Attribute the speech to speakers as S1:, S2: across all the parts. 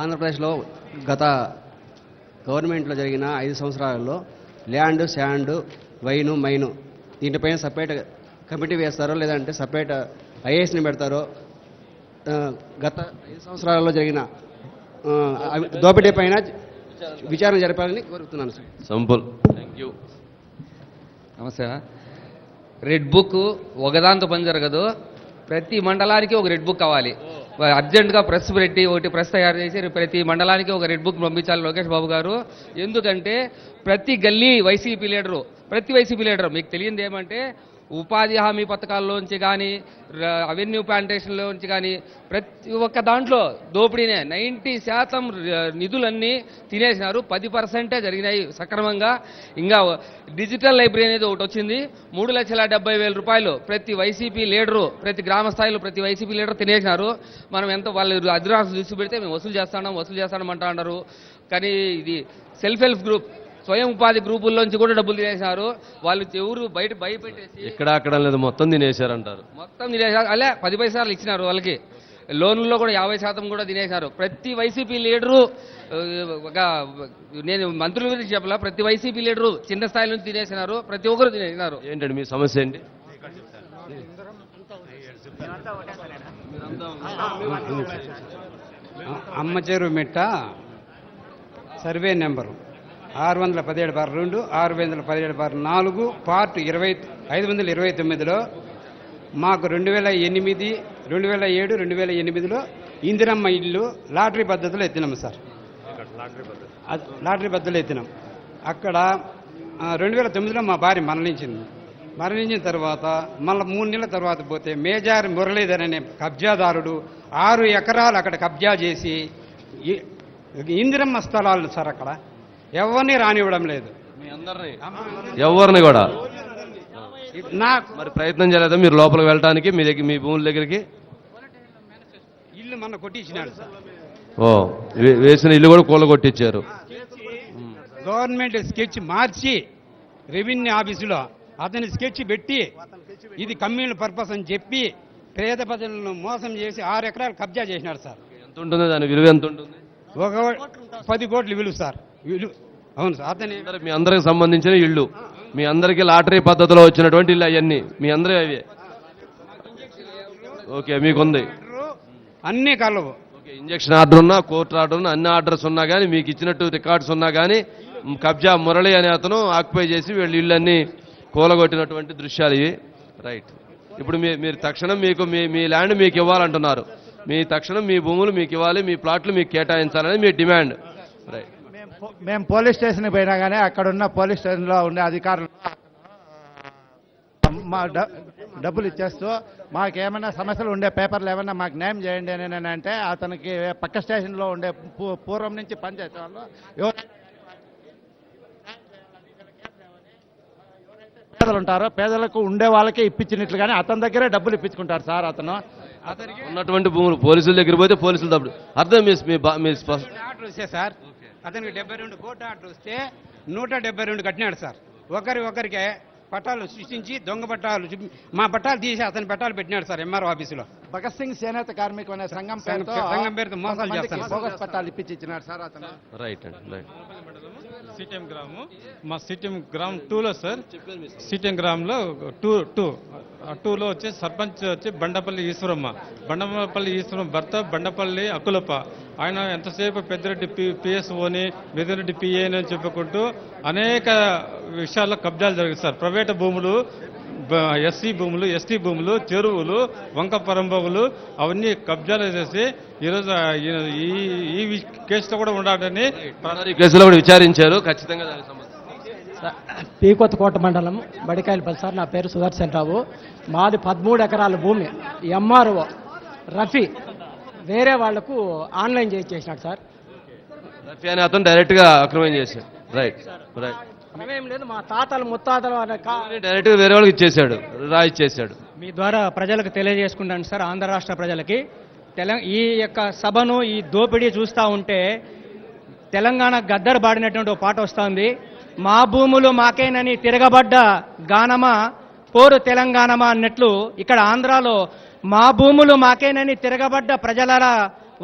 S1: ఆంధ్రప్రదేశ్లో గత గవర్నమెంట్లో జరిగిన ఐదు సంవత్సరాలలో ల్యాండ్ శాండ్ వైను మైను దీనిపైన సపరేట్ కమిటీ వేస్తారో లేదంటే సపరేట్ ఐఏఎస్ని పెడతారో గత ఐదు సంవత్సరాలలో జరిగిన దోపిడీ పైన విచారణ జరపాలని కోరుతున్నాను సార్.
S2: సంపుల్. థ్యాంక్ యూ
S3: నమస్తే. రెడ్ బుక్ ఒకదాంతో పని జరగదు. ప్రతి మండలానికి ఒక రెడ్ బుక్ కావాలి. అర్జెంటుగా ప్రెస్ పెట్టి ఒకటి ప్రెస్ తయారు చేసి ప్రతి మండలానికి ఒక రెడ్ బుక్ పంపించాలి లోకేష్ బాబు గారు. ఎందుకంటే ప్రతి గల్లీ వైసీపీ లీడరు ప్రతి వైసీపీ లీడరు మీకు తెలియంది ఏమంటే ఉపాధి హామీ పథకాల్లోంచి కానీ అవెన్యూ ప్లాంటేషన్లోంచి కానీ ప్రతి ఒక్క దాంట్లో దోపిడీనే. నైంటీ శాతం నిధులన్నీ తినేసినారు. పది పర్సెంటే జరిగినాయి సక్రమంగా. ఇంకా డిజిటల్ లైబ్రరీ అనేది ఒకటి వచ్చింది. మూడు లక్షల డెబ్బై వేల రూపాయలు ప్రతి వైసీపీ లీడరు ప్రతి గ్రామ స్థాయిలో ప్రతి వైసీపీ లీడర్ తినేసినారు. మనం ఎంత వాళ్ళు అధిరాశ చూసి పెడితే మేము వసూలు చేస్తాం వసూలు చేస్తాం అంటా అన్నారు కానీ ఇది సెల్ఫ్ హెల్ప్ గ్రూప్. స్వయం ఉపాధి గ్రూపుల్లోంచి కూడా డబ్బులు తినేసినారు వాళ్ళు ఎవరు బయట భయపెట్టేసి
S2: ఇక్కడ అక్కడ లేదు మొత్తం తినేశారంటారు.
S3: మొత్తం తినేసారు అలే పది పైసలు ఇచ్చినారు వాళ్ళకి. లోన్లో కూడా యాభై శాతం కూడా తినేశారు. ప్రతి వైసీపీ లీడరు ఒక నేను మంత్రుల గురించి చెప్పలా ప్రతి వైసీపీ లీడరు చిన్న స్థాయి నుంచి తినేసినారు ప్రతి ఒక్కరు తినేసినారు.
S2: ఏంటండి మీ సమస్య ఏంటి?
S4: అమ్మ చెరువు మిట్ట సర్వే నెంబరు. ఆరు వందల పదిహేడు బార్ రెండు ఆరు వందల పదిహేడు బార్ నాలుగు పార్ట్ ఇరవై ఐదు వందల ఇరవై తొమ్మిదిలో మాకు రెండు వేల ఎనిమిది రెండు వేల ఏడు రెండు వేల ఎనిమిదిలో ఇందిరమ్మ ఇల్లు లాటరీ పద్ధతిలో ఎత్తినాము సార్. లాటరీ పద్ధతిలో ఎత్తినాం. అక్కడ రెండు వేల తొమ్మిదిలో మా భార్య మరణించింది. మరణించిన తర్వాత మళ్ళీ మూడు నెలల తర్వాత పోతే మేజార్ మురళీధర్ అనే కబ్జాదారుడు ఆరు ఎకరాలు అక్కడ కబ్జా చేసి ఇందిరమ్మ స్థలాలు సార్ అక్కడ. ఎవరిని రానివ్వడం లేదు.
S2: ఎవరిని కూడా?
S4: నాకు
S2: మరి ప్రయత్నం చేయలేదా మీరు లోపలికి వెళ్ళడానికి మీ దగ్గర మీ భూముల దగ్గరికి?
S4: ఇల్లు మొన్న కొట్టించినాడు సార్.
S2: ఓ వేసిన ఇల్లు కూడా కూల కొట్టించారు
S4: గవర్నమెంట్ స్కెచ్ మార్చి రెవెన్యూ ఆఫీసులో అతని స్కెచ్ పెట్టి ఇది కమ్యూనల్ పర్పస్ అని చెప్పి పేద ప్రజలను మోసం చేసి ఆరు ఎకరాలు కబ్జా చేసినాడు సార్.
S2: ఎంత ఉంటుంది దాని విలువ ఎంత ఉంటుంది?
S4: ఒక పది కోట్లు విలువ సార్. అవును సార్. అతని
S2: మీ అందరికి సంబంధించిన ఇళ్ళు. మీ అందరికీ లాటరీ పద్ధతిలో వచ్చినటువంటి ఇల్లు అవన్నీ. మీ అందరి అవి. ఓకే మీకుంది.
S4: అన్ని కలవు.
S2: ఓకే ఇంజక్షన్ ఆర్డర్ ఉన్నా కోర్టు ఆర్డర్ ఉన్నా అన్ని ఆర్డర్స్ ఉన్నా కానీ మీకు ఇచ్చినట్టు రికార్డ్స్ ఉన్నా కానీ కబ్జా మురళి అనే అతను ఆక్యుపై చేసి వీళ్ళు ఇళ్ళన్నీ కూలగొట్టినటువంటి దృశ్యాలు ఇవి. రైట్. ఇప్పుడు మీ మీరు తక్షణం మీకు మీ మీ ల్యాండ్ మీకు ఇవ్వాలంటున్నారు. మీ తక్షణం మీ భూములు మీకు ఇవ్వాలి మీ ప్లాట్లు మీకు కేటాయించాలని మీ డిమాండ్. రైట్.
S5: మేము పోలీస్ స్టేషన్కి పోయినా కానీ అక్కడ ఉన్న పోలీస్ స్టేషన్లో ఉండే అధికారులు మా డబ్బులు ఇచ్చేస్తూ మాకు ఏమైనా సమస్యలు ఉండే పేపర్లు ఏమైనా మాకు న్యాయం చేయండి అని నేను అంటే అతనికి పక్క స్టేషన్లో ఉండే పూర్వం నుంచి పనిచేసే వాళ్ళు పేదలు ఉంటారో పేదలకు ఉండే వాళ్ళకే ఇప్పించినట్లు కానీ అతని దగ్గరే డబ్బులు ఇప్పించుకుంటారు సార్ అతను. అతనికి
S2: ఉన్నటువంటి భూములు పోలీసుల దగ్గర పోతే పోలీసులు తప్పుడు. అర్థం మీ
S4: సార్. అతనికి డెబ్బై రెండు కోట్ల ఆర్డర్ వస్తే నూట డెబ్బై రెండు కట్టినాడు సార్. ఒకరి ఒకరికే పట్టాలు సృష్టించి దొంగ పట్టాలు మా పట్టాలు తీసి అతని పట్టాలు పెట్టినాడు సార్ ఎంఆర్ఓ ఆఫీసులో.
S5: భగత్ సింగ్ చేనేత కార్మికులు అనే సంఘం పేరుతో
S4: సంఘం పేరుతో మోసాలు.
S5: బోగస్ పట్టాలు ఇప్పించి ఇచ్చినాడు సార్ అతను.
S2: రైట్ అండి రైట్
S6: సిటిఎం గ్రాము. మా సిటిఎం గ్రామ్ టూలో సార్. సిటిఎం గ్రామ్లో టూ టూ. టూలో వచ్చి సర్పంచ్ వచ్చి బండపల్లి ఈశ్వరమ్మ. బండపల్లి ఈశ్వరం భర్త బండపల్లి అక్కులప్ప ఆయన ఎంతసేపు పెద్దిరెడ్డి పి పిఎస్ఓని పెద్దిరెడ్డి పిఏని అని చెప్పుకుంటూ అనేక విషయాల్లో కబ్జాలు జరిగాయి సార్. ప్రైవేట్ భూములు ఎస్సీ భూములు ఎస్టీ భూములు చెరువులు వంక పరంబోగులు అవన్నీ కబ్జాలు చేసి ఈరోజు ఈ కేసులో కూడా ఉండాలని
S2: కేసులో కూడా విచారించారు. ఖచ్చితంగా సంబంధించి.
S7: పీకొత్తకోట మండలం బడికాయలపల్లి సార్ నా పేరు సుదర్శన్ రావు. మాది పదమూడు ఎకరాల భూమి. ఎంఆర్ఓ రఫీ వేరే వాళ్ళకు ఆన్లైన్ చేసి చేసినాడు సార్.
S2: రఫీ అనే అతను డైరెక్ట్గా అక్రమం చేశాడు. Right right.
S7: ఏం లేదు మా తాతలు ముత్తాతలు
S2: డైరెక్ట్గా వేరే వాళ్ళకి ఇచ్చేసాడు రా ఇచ్చేసాడు
S8: మీ ద్వారా ప్రజలకు తెలియజేసుకుంటాను సార్ ఆంధ్ర రాష్ట్ర ప్రజలకి. తెలంగాణ ఈ యొక్క సభను ఈ దోపిడీ చూస్తూ ఉంటే తెలంగాణ గద్దరు పాడినటువంటి ఒక పాట వస్తుంది మా భూములు మాకేనని తిరగబడ్డ గానమా పోరు తెలంగాణమా అన్నట్లు ఇక్కడ ఆంధ్రాలో మా భూములు మాకేనని తిరగబడ్డ ప్రజలరా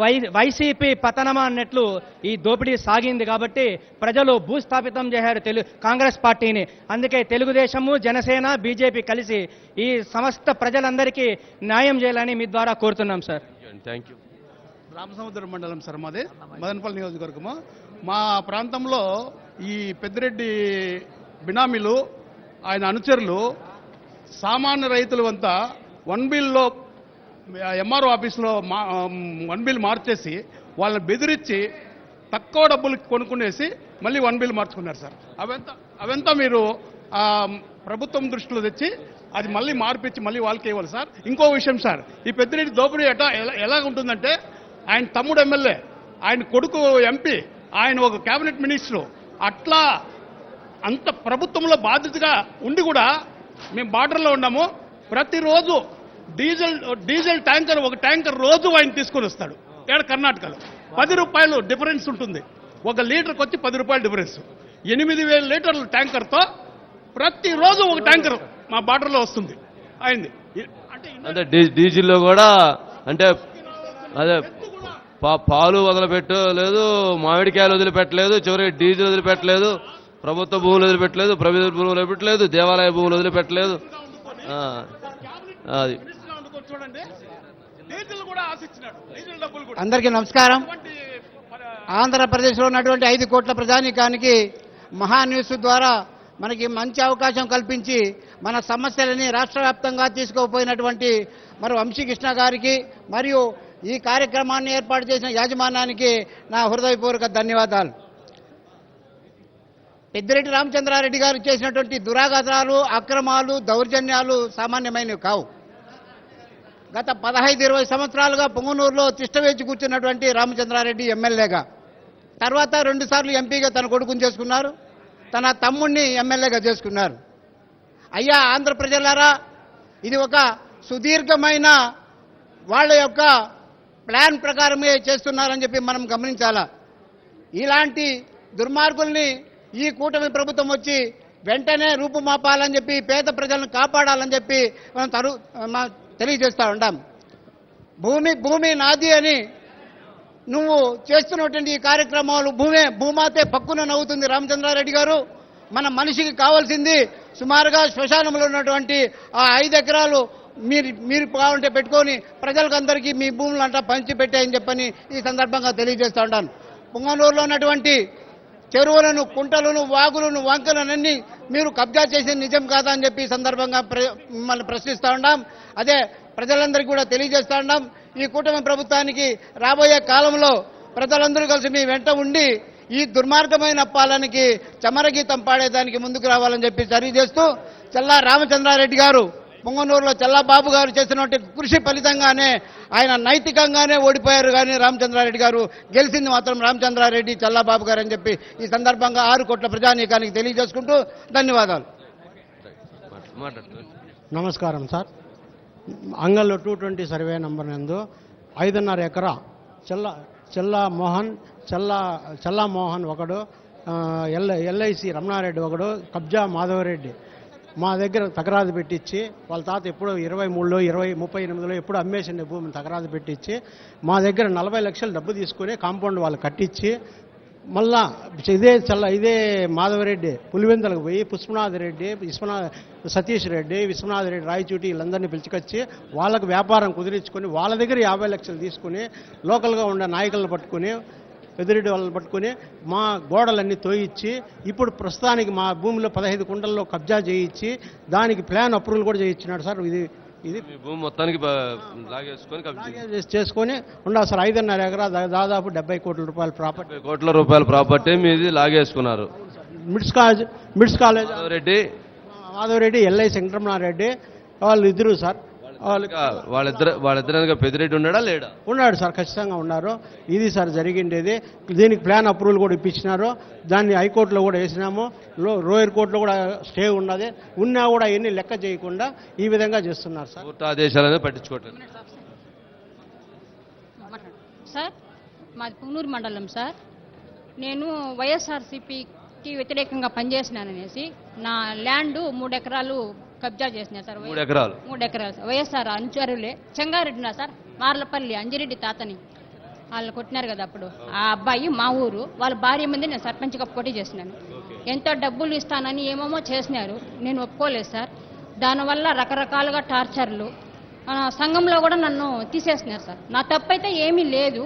S8: వై వైసీపీ పతనమా అన్నట్లు ఈ దోపిడీ సాగింది కాబట్టి ప్రజలు భూస్థాపితం చేశారు తెలు కాంగ్రెస్ పార్టీని. అందుకే తెలుగుదేశము జనసేన బీజేపీ కలిసి ఈ సమస్త ప్రజలందరికీ న్యాయం చేయాలని మీ ద్వారా కోరుతున్నాం సార్.
S2: థ్యాంక్ యూ
S9: రామసముద్రం మండలం సార్ మాది. మదనపల్లి నియోజకవర్గము. మా ప్రాంతంలో ఈ పెద్దిరెడ్డి బినామీలు ఆయన అనుచరులు సామాన్య రైతులు అంతా వన్ బిల్లో ఎంఆర్ఓ ఆఫీస్లో మా వన్ బిల్ మార్చేసి వాళ్ళని బెదిరించి తక్కువ డబ్బులు కొనుక్కునేసి మళ్ళీ వన్ బిల్ మార్చుకున్నారు సార్. అవంతా అవంతా మీరు ప్రభుత్వం దృష్టిలో తెచ్చి అది మళ్ళీ మార్పిచ్చి మళ్ళీ వాళ్ళకి ఇవ్వాలి సార్. ఇంకో విషయం సార్ ఈ పెద్దిరెడ్డి దోపిడీ ఎట ఎలా ఎలా ఉంటుందంటే ఆయన తమ్ముడు ఎమ్మెల్యే ఆయన కొడుకు ఎంపీ ఆయన ఒక కేబినెట్ మినిస్టరు అట్లా అంత ప్రభుత్వంలో బాధ్యతగా ఉండి కూడా మేము బార్డర్లో ఉన్నాము. ప్రతిరోజు డీజిల్ డీజిల్ ట్యాంకర్ ఒక ట్యాంకర్ రోజు ఆయన తీసుకొని వస్తాడు. ఇక్కడ కర్ణాటకలో. పది రూపాయలు డిఫరెన్స్ ఉంటుంది. ఒక లీటర్కి వచ్చి పది రూపాయలు డిఫరెన్స్. ఎనిమిది వేల లీటర్ల ట్యాంకర్తో ప్రతిరోజు ఒక ట్యాంకర్ మా బార్డర్లో వస్తుంది. అయింది. అంటే
S2: డీ- డీజిల్లో కూడా అంటే అదే పా- పాలు వదిలిపెట్టలేదు మామిడికాయలు వదిలిపెట్టలేదు చివరికి డీజిల్ వదిలిపెట్టలేదు ప్రభుత్వ భూములు వదిలిపెట్టలేదు ప్రభుత్వ భూములు వదిలిపెట్టలేదు దేవాలయ భూములు వదిలిపెట్టలేదు. అది.
S9: చూడండి. డీజిల్ కూడా ఆశించినాడు. డీజిల్ డబ్బులు కూడా.
S10: అందరికీ నమస్కారం. ఆంధ్రప్రదేశ్లో ఉన్నటువంటి ఐదు కోట్ల ప్రజానీకానికి మహా న్యూస్ ద్వారా మనకి మంచి అవకాశం కల్పించి మన సమస్యలని రాష్ట్ర వ్యాప్తంగా తీసుకుపోయినటువంటి మరి వంశీకృష్ణ గారికి మరియు ఈ కార్యక్రమాన్ని ఏర్పాటు చేసిన యాజమాన్యానికి నా హృదయపూర్వక ధన్యవాదాలు. పెద్దిరెడ్డి రామచంద్రారెడ్డి గారు చేసినటువంటి దురాఘాతాలు అక్రమాలు దౌర్జన్యాలు సామాన్యమైనవి కావు. గత పదహైదు ఇరవై సంవత్సరాలుగా పొంగనూరులో తిష్టవేచి కూర్చున్నటువంటి రామచంద్రారెడ్డి ఎమ్మెల్యేగా. తర్వాత రెండుసార్లు ఎంపీగా తన కొడుకుని చేసుకున్నారు. తన తమ్ముణ్ణి ఎమ్మెల్యేగా చేసుకున్నారు. అయ్యా ఆంధ్ర ప్రజలారా ఇది ఒక సుదీర్ఘమైన వాళ్ళ యొక్క ప్లాన్ ప్రకారమే చేస్తున్నారని చెప్పి మనం గమనించాలా? ఇలాంటి దుర్మార్గుల్ని ఈ కూటమి ప్రభుత్వం వచ్చి వెంటనే రూపుమాపాలని చెప్పి పేద ప్రజలను కాపాడాలని చెప్పి మనం తరు తెలియజేస్తా ఉంటాం భూమి భూమి నాది అని నువ్వు చేస్తున్నటువంటి ఈ కార్యక్రమాలు భూమే భూమాతే పక్కున నవ్వుతుంది రామచంద్రారెడ్డి గారు. మన మనిషికి కావాల్సింది సుమారుగా శ్మశానంలో ఉన్నటువంటి ఆ ఐదు ఎకరాలు మీరు మీరు కావాలంటే పెట్టుకొని ప్రజలకందరికీ మీ భూములు అంటా పంచి పెట్టాయని చెప్పని ఈ సందర్భంగా తెలియజేస్తూ ఉంటాను పుంగనూరులో ఉన్నటువంటి చెరువులను కుంటలను వాగులను వంకలనన్నీ మీరు కబ్జా చేసేది నిజం కాదా అని చెప్పి ఈ సందర్భంగా ప్ర- మిమ్మల్ని ప్రశ్నిస్తూ ఉన్నాం అదే ప్రజలందరికీ కూడా తెలియజేస్తా ఉన్నాం. ఈ కూటమి ప్రభుత్వానికి రాబోయే కాలంలో ప్రజలందరూ కలిసి మీ వెంట ఉండి ఈ దుర్మార్గమైన పాలనకి చమరగీతం పాడేదానికి ముందుకు రావాలని చెప్పి తెలియజేస్తూ చల్లా రామచంద్రారెడ్డి గారు పొంగనూరులో చల్లాబాబు గారు చేసినటువంటి కృషి ఫలితంగానే ఆయన నైతికంగానే ఓడిపోయారు కానీ రామచంద్రారెడ్డి గారు గెలిచింది మాత్రం రామచంద్రారెడ్డి చల్లాబాబు గారు అని చెప్పి ఈ సందర్భంగా ఆరు కోట్ల ప్రజానీకానికి తెలియజేసుకుంటూ ధన్యవాదాలు.
S7: నమస్కారం సార్. అంగల్లో టూ ట్వంటీ సర్వే నంబర్ నందు ఐదున్నర ఎకరా చెల్ల చెల్లా మోహన్ చెల్లా చెల్లా మోహన్ ఒకడు ఎల్ ఎల్ఐసి రమణారెడ్డి ఒకడు కబ్జా మాధవరెడ్డి మా దగ్గర తకరాదు పెట్టించి వాళ్ళ తాత ఎప్పుడో ఇరవై మూడులో ఇరవై ముప్పై ఎనిమిదిలో ఎప్పుడు అమ్మేసిండే భూమిని తకరాదు పెట్టించి మా దగ్గర నలభై లక్షలు డబ్బు తీసుకుని కాంపౌండ్ వాళ్ళు కట్టించి మళ్ళా ఇదే చల్ల ఇదే మాధవరెడ్డి పులివెందలకు పోయి పుష్పనాథ్ రెడ్డి విశ్వనాథ్ సతీష్ రెడ్డి విశ్వనాథ్ రెడ్డి రాయచూటి వీళ్ళందరినీ పిలుచుకొచ్చి వాళ్ళకు వ్యాపారం కుదిరించుకొని వాళ్ళ దగ్గర యాభై లక్షలు తీసుకుని లోకల్గా ఉండే నాయకులను పట్టుకుని పెద్దిరెడ్డి వాళ్ళని పట్టుకుని మా గోడలన్నీ తోయించి ఇప్పుడు ప్రస్తుతానికి మా భూమిలో పదహైదు కుండల్లో కబ్జా చేయించి దానికి ప్లాన్ అప్రూవల్ కూడా చేయించినాడు సార్. ఇది ఇది
S2: భూమి మొత్తానికి లాగేసుకొని
S7: చేసుకొని ఉండాలి సార్. ఐదున్నర ఎకరా దాదాపు డెబ్బై కోట్ల రూపాయల ప్రాపర్టీ.
S2: కోట్ల రూపాయల ప్రాపర్టీ మీది లాగేసుకున్నారు.
S7: MITS college MITS college
S2: Reddy.
S7: Madhavareddy LI Venkataramanareddy వాళ్ళు ఇద్దరు సార్.
S2: వాళ్ళిద్దరు వాళ్ళిద్దరు పెద్దిరెడ్డి ఉన్నాడా లేడా?
S7: ఉన్నాడు సార్ ఖచ్చితంగా ఉన్నారు. ఇది సార్ జరిగిండేది. దీనికి ప్లాన్ అప్రూవల్ కూడా ఇప్పించినారు. దాన్ని హైకోర్టులో కూడా వేసినాము. లో లోయర్ కోర్టులో కూడా స్టే ఉన్నది. ఉన్నా కూడా ఎన్ని లెక్క చేయకుండా ఈ విధంగా చేస్తున్నారు సార్.
S2: కోర్టు ఆదేశాలనే పట్టించుకోవట్లేదు.
S11: సార్ మాది పుంగనూరు మండలం సార్. నేను వైఎస్ఆర్సీపీకి వ్యతిరేకంగా పనిచేసినాననేసి నా ల్యాండ్ మూడు ఎకరాలు కబ్జా చేసినారు సార్
S2: మూడు ఎకరాలు.
S11: మూడు ఎకరాలు సార్. వైఎస్ఆర్ అనుచరులే. చెంగారెడ్డి నా సార్ మార్లపల్లి అంజిరెడ్డి తాతని. వాళ్ళు కొట్టినారు కదా అప్పుడు. ఆ అబ్బాయి మా ఊరు వాళ్ళ భార్య ముందు నేను సర్పంచ్గా పోటీ చేసినాను. ఎంతో డబ్బులు ఇస్తానని ఏమేమో చేసినారు. నేను ఒప్పుకోలేదు సార్. దానివల్ల రకరకాలుగా టార్చర్లు సంఘంలో కూడా నన్ను తీసేసినారు సార్. నా తప్పైతే ఏమీ లేదు.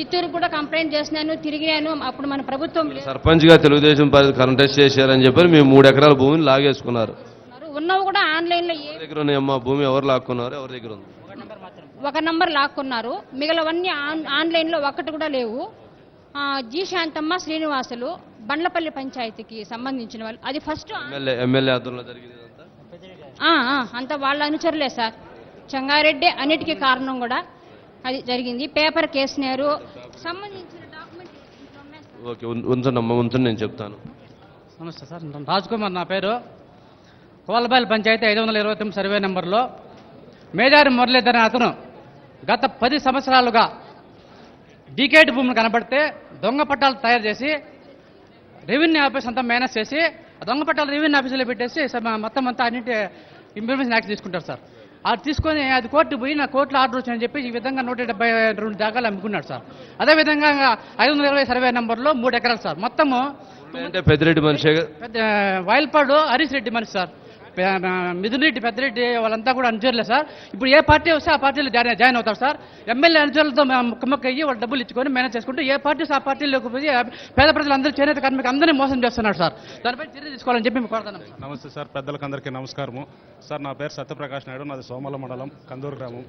S11: చిత్తూరు కూడా కంప్లైంట్ చేసినాను తిరిగినాను. అప్పుడు మన ప్రభుత్వం లేదు.
S2: సర్పంచ్గా తెలుగుదేశం పార్టీ కంటెస్ట్ చేశారని చెప్పి మీరు మూడు ఎకరాల భూమిని లాగేసుకున్నారు.
S11: ఉన్నవి కూడా ఆన్లైన్లో ఏ
S2: ఎవరి దగ్గర ఉన్నాయమ్మా? భూమి ఎవరు లాక్కున్నారు? ఎవరి దగ్గర ఉంది?
S11: ఒక నంబర్ లాక్కున్నారు. మిగలవన్నీ ఆన్ ఆన్లైన్లో ఒక్కటి కూడా లేవు. ఆ, జి శాంతమ్మ శ్రీనివాసులు బండ్లపల్లి పంచాయతీకి సంబంధించిన వాళ్ళు. అది ఫస్ట్
S2: ఎమ్మెల్యే ఎమ్మెల్యే ఆధ్వర్యంలో జరిగింది ఇదంతా?
S11: ఆ, ఆ, అంత వాళ్ళ అనుచరులే సార్. చంగారెడ్డి అన్నిటికీ కారణం కూడా అది జరిగింది. పేపర్ కేసినారు సంబంధించిన డాక్యుమెంట్
S2: ఓకే ఉం- ఉంచండి అమ్మా ఉంచండి నేను చెప్తాను.
S12: నమస్తే సార్ రాజ్ కుమార్ నా పేరు. కోలబాయిల పంచాయతీ ఐదు వందల ఇరవై తొమ్మిది సర్వే నెంబర్లో మేజారి మురళీధర్ అతను గత పది సంవత్సరాలుగా డీకేట్ భూములు కనబడితే దొంగ పట్టాలు తయారు చేసి రెవెన్యూ ఆఫీస్ అంతా మేనేజ్ చేసి దొంగ పట్టాలు రెవెన్యూ ఆఫీసులో పెట్టేసి మొత్తం అంతా అన్నింటి ఇన్ఫర్మేషన్ యాక్ట్ తీసుకుంటారు సార్. అది తీసుకొని అది కోర్టు పోయి నా కోర్టులో ఆర్డర్ వచ్చిందని చెప్పి ఈ విధంగా నూట డెబ్బై రెండు జాగాలు అమ్ముకున్నాడు సార్. అదేవిధంగా ఐదు వందల ఇరవై సర్వే నెంబర్లో మూడు ఎకరాలు సార్. మొత్తము
S2: పెద్దిరెడ్డి మనిషి
S12: పెద్ద వైల్పాడు హరీష్ రెడ్డి మనిషి సార్. పె- పెద్ద రెడ్డి పెద్దరెడ్డి వాళ్ళంతా కూడా అనుచరులే సార్. ఇప్పుడు ఏ పార్టీ వస్తే ఆ పార్టీలో జాయిన్ జాయిన్ అవుతారు సార్. ఎమ్మెల్యే అనుచరులతో కుమ్మక్క అయ్యి వాళ్ళు డబ్బులు ఇచ్చుకొని మేనేజ్ చేసుకుంటూ ఏ పార్టీ ఆ పార్టీలోకి పోయి పేద ప్రజలందరూ చేనేత కార్మిక అందరినీ మోసం చేస్తున్నారు సార్. దానిపై చర్య తీసుకోవాలని చెప్పి కోరుతున్నాం
S9: నమస్తే సార్. పెద్దలకు అందరికీ నమస్కారము. సార్ నా పేరు సత్యప్రకాష్ నాయుడు. నాది సోమల మండలం కందూరు గ్రామం.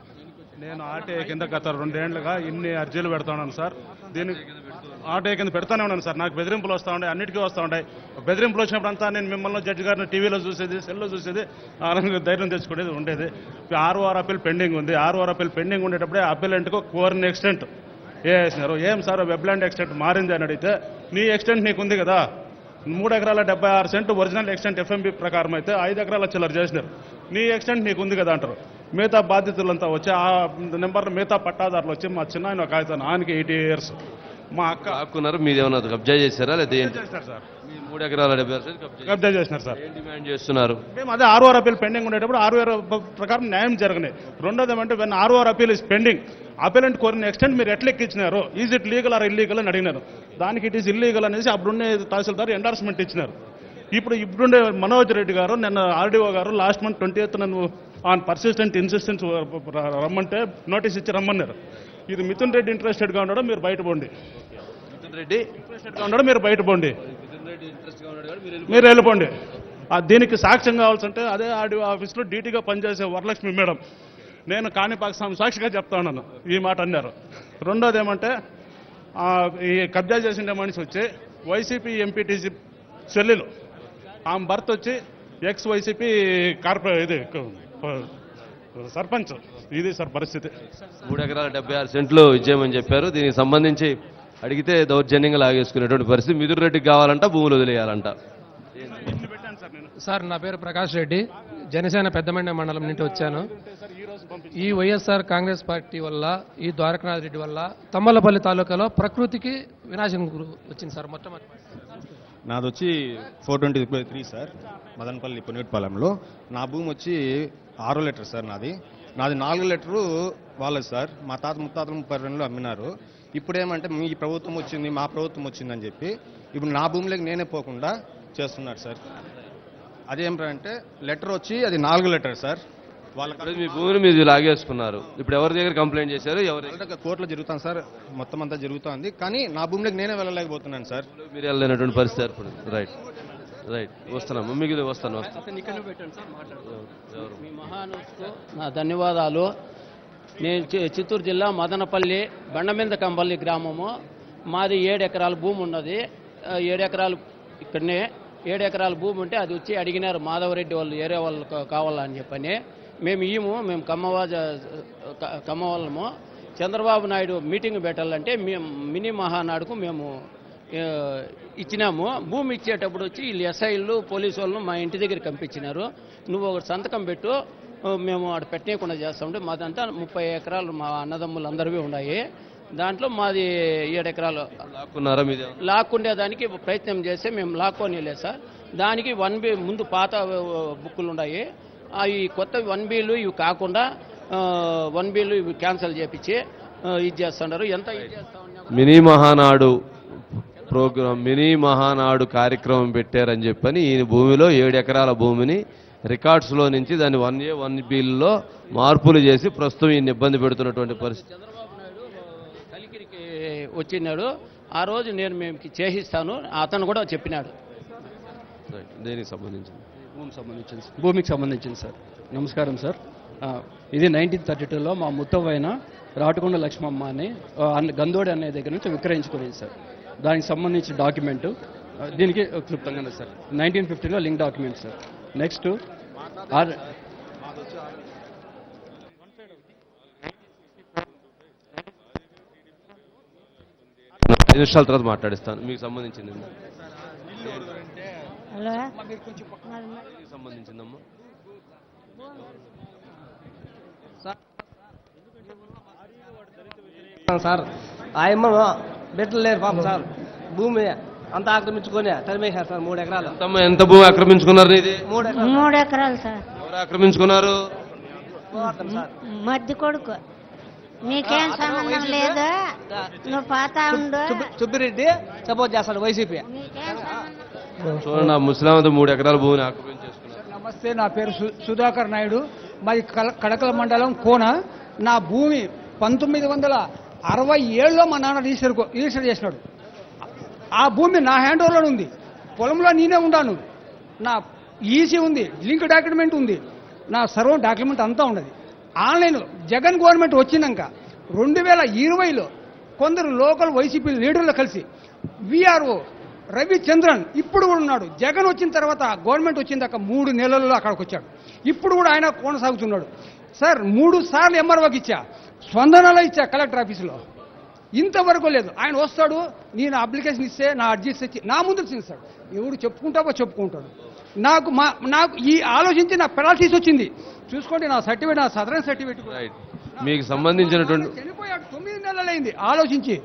S9: నేను ఆర్టీఐ కింద గత రెండేళ్ళుగా ఇన్ని అర్జీలు పెడుతున్నాను సార్. దీనికి ఆర్టీఐ కింద పెడతానే ఉన్నాను సార్. నాకు బెదిరింపులు వస్తూ ఉన్నాయి అన్నిటికీ వస్తూ ఉంటాయి బెదిరింపులు వచ్చినప్పుడు అంతా నేను మిమ్మల్ని జడ్జి గారిని టీవీలో చూసేది సెల్లో చూసేది ఆనందంగా ధైర్యం తెచ్చుకునేది ఉండేది. ఆరు వారు అప్పీల్ పెండింగ్ ఉంది. ఆరు వారు అప్పీల్ పెండింగ్ ఉండేటప్పుడే అప్పీలెంట్కు కోరిన ఎక్స్టెంట్ ఏ వేసినారు ఏం సార్ వెబ్లాండ్ ఎక్స్టెంట్ మారింది? అని అడిగితే నీ ఎక్స్టెంట్ నీకు ఉంది కదా. మూడు ఎకరాల డెబ్బై ఆరు సెంట్ ఒరిజినల్ ఎక్స్టెంట్ ఎఫ్ఎంబి ప్రకారం అయితే ఐదు ఎకరాల చిల్లర చేసినారు. నీ ఎక్స్టెంట్ నీకు ఉంది కదా అంటారు. మిగతా బాధితులంతా వచ్చి ఆ నెంబర్ మిగతా పట్టాదారులు వచ్చి మా చిన్న ఆయన ఒక ఆయన ఆయనకి ఎయిటీ ఇయర్స్. మా అక్క
S2: లాక్కున్నారు మీది ఏమన్నా కబ్జా చేశారా? లేదా ఏంటి?
S9: చేశారు సార్.
S2: మీ మూడు ఎకరాల డెబ్బై కబ్జా
S9: చేసినారు సార్.
S2: ఏం డిమాండ్ చేస్తున్నారు?
S9: మేము అదే ఆరు అప్పీల్ పెండింగ్ ఉండేటప్పుడు ఆరు ప్రకారం న్యాయం జరగలేదు రెండోది ఏమంటే when our appeal is pending appellant కోరిన ఎక్స్టెంట్ మీరు ఎట్లా ఎక్కించినారు is it legal or illegal అని అడిగినారు. దానికి ఇట్ ఈస్ ఇల్లీగల్ అనేసి అప్పుడున్నే తహసీల్దార్ ఎండార్స్మెంట్ ఇచ్చినారు. ఇప్పుడు ఇప్పుడుండే మనోజ్ రెడ్డి గారు నిన్న ఆర్డీఓ గారు లాస్ట్ మంత్ ట్వంటీ ఎయిత్ నన్ను ఆన్ పర్సిస్టెంట్ ఇన్సిస్టెన్స్ రమ్మంటే నోటీస్ ఇచ్చి రమ్మన్నారు. ఇది మిథున్ రెడ్డి ఇంట్రెస్టెడ్గా ఉన్నాడో మీరు బయట పోండి
S2: మిథున్ రెడ్డి?
S9: ఇంట్రెస్టెడ్గా ఉన్నాడో మీరు బయట పోండి మీరు వెళ్ళిపోండి. దీనికి సాక్ష్యం కావాల్సింటే అదే ఆర్డీఓ ఆఫీస్లో డ్యూటీగా పనిచేసే వరలక్ష్మి మేడం. నేను కాణిపాక స్వామి సాక్షిగా చెప్తా ఉన్నాను. ఈ మాట అన్నారు. రెండోది ఏమంటే ఈ కబ్జా చేసిండే మనిషి వచ్చి వైసీపీ ఎంపీటీసీ చెల్లెలు ఆమె భర్త వచ్చి ఎక్స్ వైసీపీ కార్పొరే ఇది సర్పంచ్. ఇది సార్ పరిస్థితి.
S2: మూడు ఎకరాల డెబ్బై ఆరు సెంట్లు ఇచ్చేయమని చెప్పారు. దీనికి సంబంధించి అడిగితే దౌర్జన్యంగా లాగేసుకునేటువంటి పరిస్థితి. మిథున్ రెడ్డికి కావాలంట భూములు వదిలేయాలంట.
S13: సార్ నా పేరు ప్రకాష్ రెడ్డి. జనసేన పెద్దమండ మండలం నుండి వచ్చాను. ఈ వైఎస్ఆర్ కాంగ్రెస్ పార్టీ వల్ల ఈ ద్వారకనాథ్ రెడ్డి వల్ల తమ్మలపల్లి తాలూకాలో ప్రకృతికి వినాశనం గురి- వచ్చింది సార్ మొట్టమొదటి.
S14: నాది వచ్చి four twenty three sir Madanapalli పునిగిపాలెంలో నా భూమి వచ్చి ఆరో లీటర్ సార్ నాది. నాది నాలుగు లీటరు వాళ్ళది సార్. మా తాత ముత్తాతలు ముప్పై రెండులో అమ్మినారు. ఇప్పుడు ఏమంటే మీ ప్రభుత్వం వచ్చింది మా ప్రభుత్వం వచ్చిందని చెప్పి ఇప్పుడు నా భూమిలోకి నేనే పోకుండా చేస్తున్నారు సార్. అదేమిటంటే లెటర్ వచ్చి అది నాలుగు లెటర్ సార్. వాళ్ళకి
S2: మీ భూమిని మీరు లాగేసుకున్నారు. ఇప్పుడు ఎవరి దగ్గర కంప్లైంట్ చేశారు? ఎవరి
S14: వాళ్ళ దగ్గర కోర్టులో జరుగుతాను సార్. మొత్తం అంతా జరుగుతోంది. కానీ నా భూమిలోకి నేనే వెళ్ళలేకపోతున్నాను సార్.
S2: మీరు వెళ్ళలేనటువంటి పరిస్థితి ఏర్పడింది. రైట్ రైట్ వస్తున్నాము. మీకు వస్తాను.
S15: నా ధన్యవాదాలు. నేను చి- చిత్తూరు జిల్లా మదనపల్లి బండమింద కంపల్లి గ్రామము. మాది ఏడు ఎకరాల భూమి ఉన్నది. ఏడు ఎకరాలు ఇక్కడనే. ఏడు ఎకరాల భూమి ఉంటే అది వచ్చి అడిగినారు మాధవరెడ్డి వాళ్ళు ఏరే వాళ్ళు కావాలని చెప్పని. మేము ఈము మేము కమ్మవాజ క- కమ్మ వాళ్ళము చంద్రబాబు నాయుడు మీటింగ్ పెట్టాలంటే మేము మినీ మహానాడుకు మేము ఇచ్చినాము. భూమి ఇచ్చేటప్పుడు వచ్చి వీళ్ళు ఎస్ఐలు పోలీసు వాళ్ళను మా ఇంటి దగ్గర పంపించినారు. నువ్వు ఒక సంతకం పెట్టు మేము అక్కడ పెట్టనీయకుండా చేస్తామంటే మాదంతా ముప్పై ఎకరాలు మా అన్నదమ్ములు అందరివి ఉన్నాయి. దాంట్లో మాది ఏడు ఎకరాలు.
S2: లాక్కున్నారా మీది
S15: లాక్కుండేదానికి ప్రయత్నం చేస్తే మేము లాక్కొని లేదు సార్. దానికి వన్ బి ముందు పాత బుక్కులు ఉన్నాయి ఈ కొత్త వన్ బీలు ఇవి కాకుండా వన్ బీలు ఇవి క్యాన్సిల్ చేపించి ఇది చేస్తున్నారు. ఎంత
S2: mini Mahanadu programme mini Mahanadu కార్యక్రమం పెట్టారని చెప్పని ఈ భూమిలో ఏడు ఎకరాల భూమిని రికార్డ్స్లో నుంచి దాన్ని వన్ ఏ వన్ బిల్లో మార్పులు చేసి ప్రస్తుతం ఈయన ఇబ్బంది పెడుతున్నటువంటి పరిస్థితి.
S15: కలికిరికి వచ్చినాడు. ఆ రోజు నేను మేము చేసిస్తాను అతను కూడా చెప్పినాడు.
S2: దేనికి సంబంధించింది?
S16: భూమికి సంబంధించింది భూమికి సంబంధించింది సార్. నమస్కారం సార్. ఇది నైన్టీన్ థర్టీ టూలో మా ముత్తవైన రాటకొండ లక్ష్మమ్మ అని అన్న- గందోడి అనే దగ్గర నుంచి విక్రయించుకునేది సార్. దానికి సంబంధించిన డాక్యుమెంట్. దీనికి క్లుప్తంగానే సార్. నైన్టీన్ ఫిఫ్టీలో link document sir. Next or
S2: ఐదు నిమిషాల తర్వాత మాట్లాడిస్తాను. మీకు సంబంధించింది.
S17: హలో?
S2: సంబంధించిందమ్మా?
S18: సార్ ఆయమ్మ బిడ్డలు లేరు పాపం సార్. భూమి అంతా ఆక్రమించుకొని తరిమేశారు సార్ మూడు ఎకరాలు.
S2: ఎంత భూమి ఆక్రమించుకున్నారు ఇది
S18: మూడు ఎకరాలు.
S17: మూడు ఎకరాలు సార్.
S2: ఎవరు ఆక్రమించుకున్నారు?
S17: మధ్య కొడుకు. మీకేం సంబంధం లేదు. నువ్వు పాతా ఉండు.
S18: సుబ్బిరెడ్డి సపోర్ట్ చేస్తాడు వైసీపీ.
S2: చూడండి ముస్లాంతో మూడు ఎకరాల భూమిని ఆక్రమించేసుకున్నారు
S19: నమస్తే నా పేరు సుధాకర్ నాయుడు. మాది కడకల మండలం కోన. నా భూమి పంతొమ్మిది వందల అరవై ఏడులో మా నాన్న రిజిస్టర్ రిజిస్టర్ చేసినాడు. ఆ భూమి నా హ్యాండ్ ఓవర్లో ఉంది. పొలంలో నేనే ఉన్నాను నా ఈసీ ఉంది లింక్ డాక్యుమెంట్ ఉంది. నా సర్వం డాక్యుమెంట్ అంతా ఉన్నది. ఆన్లైన్ జగన్ గవర్నమెంట్ వచ్చినాక రెండు వేల ఇరవైలో కొందరు లోకల్ వైసీపీ లీడర్లు కలిసి విఆర్ఓ రవిచంద్రన్ ఇప్పుడు కూడా ఉన్నాడు. జగన్ వచ్చిన తర్వాత గవర్నమెంట్ వచ్చిన దాకా మూడు నెలల్లో అక్కడికి వచ్చాడు. ఇప్పుడు కూడా ఆయన కొనసాగుతున్నాడు. సార్ మూడు సార్లు ఎంఆర్ఓకి ఇచ్చా. స్పందనలో ఇచ్చా కలెక్టర్ ఆఫీసులో. ఇంతవరకు లేదు. ఆయన వస్తాడు నేను అప్లికేషన్ ఇస్తే నా అర్జీస్ ఇచ్చి నా ముందు ఇస్తాడు ఎవడు చెప్పుకుంటావో చెప్పుకుంటాడు. నాకు మా నాకు ఈ ఆలోచించి నా పెనాల్టీస్ వచ్చింది. చూసుకోండి నా సర్టిఫికేట్ నా సదరన్ సర్టిఫికేట్
S2: రైట్ మీకు సంబంధించినటువంటి
S19: చనిపోయాడు. తొమ్మిది నెలలైంది. ఆలోచించి.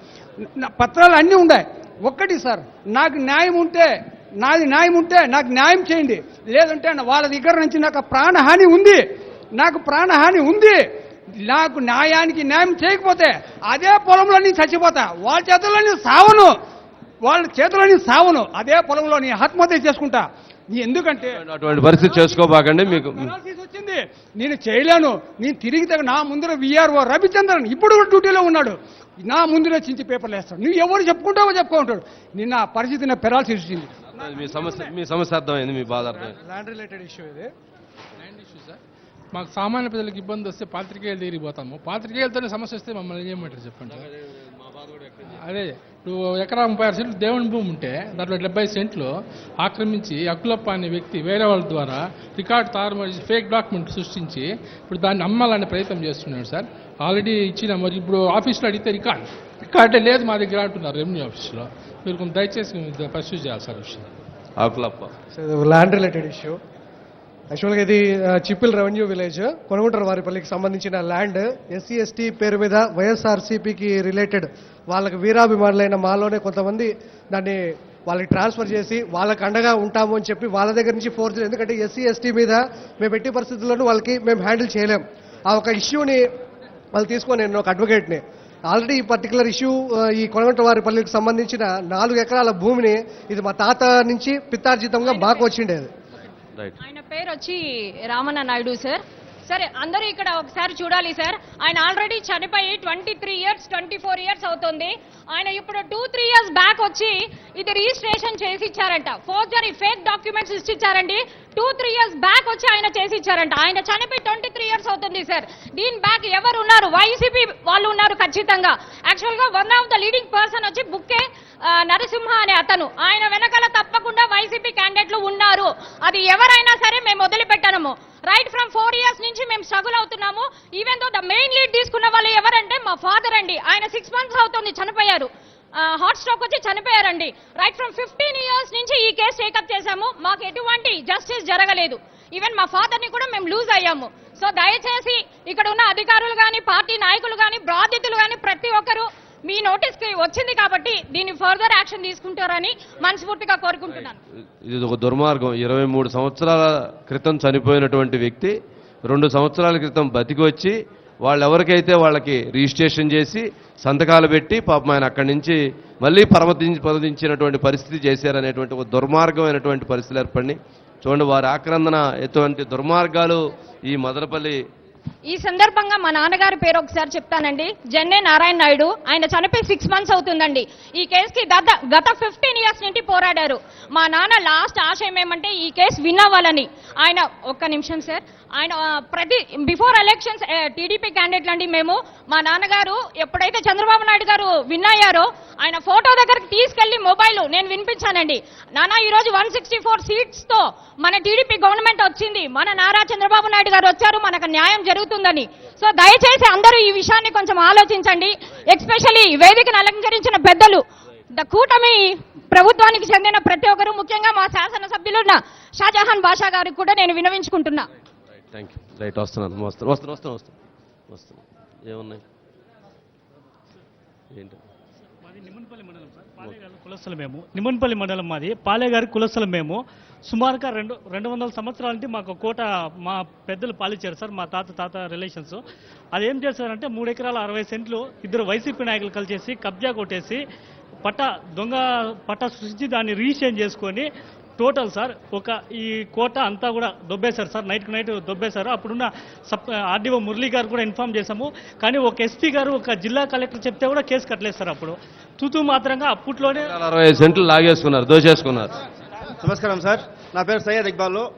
S19: నా పత్రాలు అన్నీ ఉన్నాయి ఒక్కటి సార్ నాకు న్యాయం ఉంటే నాది న్యాయం ఉంటే నాకు న్యాయం చేయండి. లేదంటే వాళ్ళ దగ్గర నుంచి నాకు ప్రాణహాని ఉంది. నాకు ప్రాణహాని ఉంది. నాకు న్యాయానికి న్యాయం చేయకపోతే అదే పొలంలో నేను చచ్చిపోతా. వాళ్ళ చేతుల్లో నేను సావను. వాళ్ళ చేతుల్లో నేను సావను. అదే పొలంలో నేను ఆత్మహత్య చేసుకుంటా. ఎందుకంటే
S2: అటువంటి పరిస్థితి చేసుకోబాకండి మీకు
S19: వచ్చింది. నేను చేయలేను. నేను తిరిగి తగ్గ నా ముందర విఆర్ఓ రవిచంద్రన్ ఇప్పుడు కూడా డ్యూటీలో ఉన్నాడు. నా ముందర చించి పేపర్లు వేస్తాడు. నువ్వు ఎవరు చెప్పుకుంటావో చెప్పుకుంటాడు నిన్న ఆ పరిస్థితి నా పెరాల్సి వచ్చింది
S2: మీ సమస్య మీ సమస్య అర్థమైంది మీ బాధ అర్థమైంది.
S13: ల్యాండ్ రిలేటెడ్ ఇష్యూ ఇది. ల్యాండ్ ఇష్యూ సార్ మాకు సామాన్య ప్రజలకు ఇబ్బంది వస్తే పాత్రికేయులు దగ్గరికి పోతాము. పాత్రికేయులతోనే సమస్య వస్తే మమ్మల్ని ఏం చేయమంటారు చెప్పండి? అదే. ఇప్పుడు ఎకరా ముప్పై ఆరు సెంట్లు దేవుని భూమి ఉంటే దాంట్లో డెబ్బై సెంట్లు ఆక్రమించి అక్కులప్ప అనే వ్యక్తి వేరే వాళ్ళ ద్వారా రికార్డ్ తారుమారు ఫేక్ డాక్యుమెంట్ సృష్టించి ఇప్పుడు దాన్ని అమ్మాలనే ప్రయత్నం చేస్తున్నాడు సార్. ఆల్రెడీ ఇచ్చిన మరి ఇప్పుడు ఆఫీస్లో అడిగితే రికార్డ్ రికార్డే లేదు మా దగ్గర అంటున్నారు రెవెన్యూ ఆఫీస్లో. మీరు కొంచెం దయచేసి పర్సూ చేయాలి సార్ విషయం.
S2: ఆకులప్ప.
S20: Land related issue. యాక్చువల్గా ఇది చిప్పిల్ రెవెన్యూ విలేజ్ కొనగుంటర వారిపల్లికి సంబంధించిన ల్యాండ్ ఎస్సీ ఎస్టీ పేరు మీద వైఎస్ఆర్సీపీకి రిలేటెడ్ వాళ్ళకి వీరాభిమానులైన మాలోనే కొంతమంది దాన్ని వాళ్ళకి ట్రాన్స్ఫర్ చేసి వాళ్ళకి అండగా ఉంటాము అని చెప్పి వాళ్ళ దగ్గర నుంచి ఫోర్స్ ఎందుకంటే ఎస్సీ ఎస్టీ మీద మేము ఎట్టి పరిస్థితుల్లోనూ వాళ్ళకి మేము హ్యాండిల్ చేయలేం. ఆ ఒక ఇష్యూని వాళ్ళు తీసుకొని నేను ఒక అడ్వకేట్ని. ఆల్రెడీ ఈ పర్టికులర్ ఇష్యూ ఈ కొనగంట వారిపల్లికి సంబంధించిన నాలుగు ఎకరాల భూమిని ఇది మా తాత నుంచి పిత్తార్జితంగా మాకు వచ్చిండేది.
S11: ఆయన పేరు వచ్చి రామన్న నాయుడు సార్ సరే అందరూ ఇక్కడ ఒకసారి చూడాలి సార్. ఆయన ఆల్రెడీ చనిపోయి twenty three years twenty four years అవుతుంది. ఆయన ఇప్పుడు టూ త్రీ ఇయర్స్ బ్యాక్ వచ్చి ఇది రిజిస్ట్రేషన్ చేసి ఇచ్చారంట ఫోర్జరీ ఫేక్ డాక్యుమెంట్స్ ఇచ్చిచ్చారండి. టూ త్రీ ఇయర్స్ బ్యాక్ వచ్చి ఆయన చేసి ఇచ్చారంట ఆయన చనిపోయి ట్వంటీ త్రీ ఇయర్స్ అవుతుంది సార్. దీని బ్యాక్ ఎవరు ఉన్నారు వైసీపీ వాళ్ళు ఉన్నారు ఖచ్చితంగా. యాక్చువల్గా one of the leading person వచ్చి బుక్కే నరసింహ అనే అతను. ఆయన వెనకాల తప్పకుండా వైసీపీ క్యాండిడేట్లు ఉన్నారు. అది ఎవరైనా సరే మేము వదిలిపెట్టనము. రైట్ ఫ్రమ్ ఫోర్ ఇయర్స్ నుంచి మేము స్ట్రగుల్ అవుతున్నాము. Even though the main lead తీసుకున్న వాళ్ళు ఎవరంటే మా ఫాదర్ అండి. ఆయన సిక్స్ మంత్స్ అవుతుంది చనిపోయారు. హాట్ స్ట్రోక్ వచ్చి చనిపోయారండి. రైట్ ఫ్రమ్ ఫిఫ్టీన్ ఇయర్స్ నుంచి ఈ కేసు టేకప్ చేశాము. మాకు ఎటువంటి జస్టిస్ జరగలేదు. ఈవెన్ మా ఫాదర్ని కూడా మేము లూజ్ అయ్యాము. సో దయచేసి ఇక్కడ ఉన్న అధికారులు కానీ పార్టీ నాయకులు కానీ బాధితులు కానీ ప్రతి ఒక్కరు మీ నోటీస్కి వచ్చింది కాబట్టి దీన్ని ఫర్దర్ యాక్షన్ తీసుకుంటారని మనస్ఫూర్తిగా కోరుకుంటున్నాను.
S2: ఇది ఒక దుర్మార్గం. ఇరవై మూడు సంవత్సరాల క్రితం చనిపోయినటువంటి వ్యక్తి రెండు సంవత్సరాల క్రితం బతికి వచ్చి వాళ్ళు ఎవరికైతే వాళ్ళకి రిజిస్ట్రేషన్ చేసి సంతకాలు పెట్టి పాపం ఆయన అక్కడి నుంచి మళ్ళీ పరమతించి పరదించినటువంటి పరిస్థితి చేశారనేటువంటి ఒక దుర్మార్గమైనటువంటి పరిస్థితులు ఏర్పడి చూడండి వారి ఆక్రందన ఎటువంటి దుర్మార్గాలు ఈ మదనపల్లి
S11: ఈ సందర్భంగా మా నాన్నగారి పేరు ఒకసారి చెప్తానండి. జన్నే నారాయణ నాయుడు. ఆయన చనిపోయి సిక్స్ మంత్స్ అవుతుందండి. ఈ కేసుకి గత గత ఫిఫ్టీన్ ఇయర్స్ నుండి పోరాడారు. మా నాన్న లాస్ట్ ఆశయం ఏమంటే ఈ కేసు విన్ అవ్వాలని. ఆయన ఒక్క నిమిషం సార్. ఆయన ప్రతి బిఫోర్ ఎలక్షన్స్ టీడీపీ క్యాండిడేట్లు అండి మేము. మా నాన్నగారు ఎప్పుడైతే చంద్రబాబు నాయుడు గారు విన్ అయ్యారో ఆయన ఫోటో దగ్గరికి తీసుకెళ్ళి మొబైల్ నేను వినిపించానండి. నాన్న ఈరోజు వన్ సిక్స్టీ ఫోర్ సీట్స్తో మన టీడీపీ గవర్నమెంట్ వచ్చింది. మన నారా చంద్రబాబు నాయుడు గారు వచ్చారు. మనకు న్యాయం జరుగుతుందని. సో దయచేసి అందరూ ఈ విషయాన్ని కొంచెం ఆలోచించండి. ఎక్స్పెషల్లీ వేదికను అలంకరించిన పెద్దలు. ద కూటమి ప్రభుత్వానికి చెందిన ప్రతి ఒక్కరు ముఖ్యంగా మా శాసనసభ్యులు షాజహాన్ బాషా గారికి కూడా నేను వినవించుకుంటున్నా.
S2: థ్యాంక్ యూ రైట్ వస్తున్నాను వస్తాను వస్తాను వస్తాను వస్తాను ఏమున్నాయి? ఏంటి?
S21: కులస్థలం మేము. నిమ్మన్పల్లి మండలం మాది. పాలేగారి కులస్థలం మేము. సుమారుగా రెండు రెండు వందల సంవత్సరాల నుండి మాకు కోట మా పెద్దలు పాలించారు సార్ మా తాత తాత రిలేషన్స్. అది ఏం చేశారంటే మూడు ఎకరాల అరవై సెంట్లు ఇద్దరు వైసీపీ నాయకులు కలిసేసి కబ్జా కొట్టేసి పట్ట దొంగ పట్ట సృష్టించి దాన్ని రీచేంజ్ చేసుకొని టోటల్ సార్ ఒక ఈ కోట అంతా కూడా దొబ్బేశారు సార్. నైట్కి నైట్ దొబ్బేశారు. అప్పుడున్న సబ్ ఆర్డీఓ మురళీ గారు కూడా ఇన్ఫార్మ్ చేశాము. కానీ ఒక ఎస్పీ గారు ఒక జిల్లా కలెక్టర్ చెప్తే కూడా కేసు కట్టలేదు సార్ అప్పుడు. తూతూ మాత్రంగా అప్పట్లోనే
S2: అరవై సెంట్లు లాగేసుకున్నారు దోచేసుకున్నారు
S15: నమస్కారం సార్. నా పేరు సయ్యద్ ఇక్బాల్.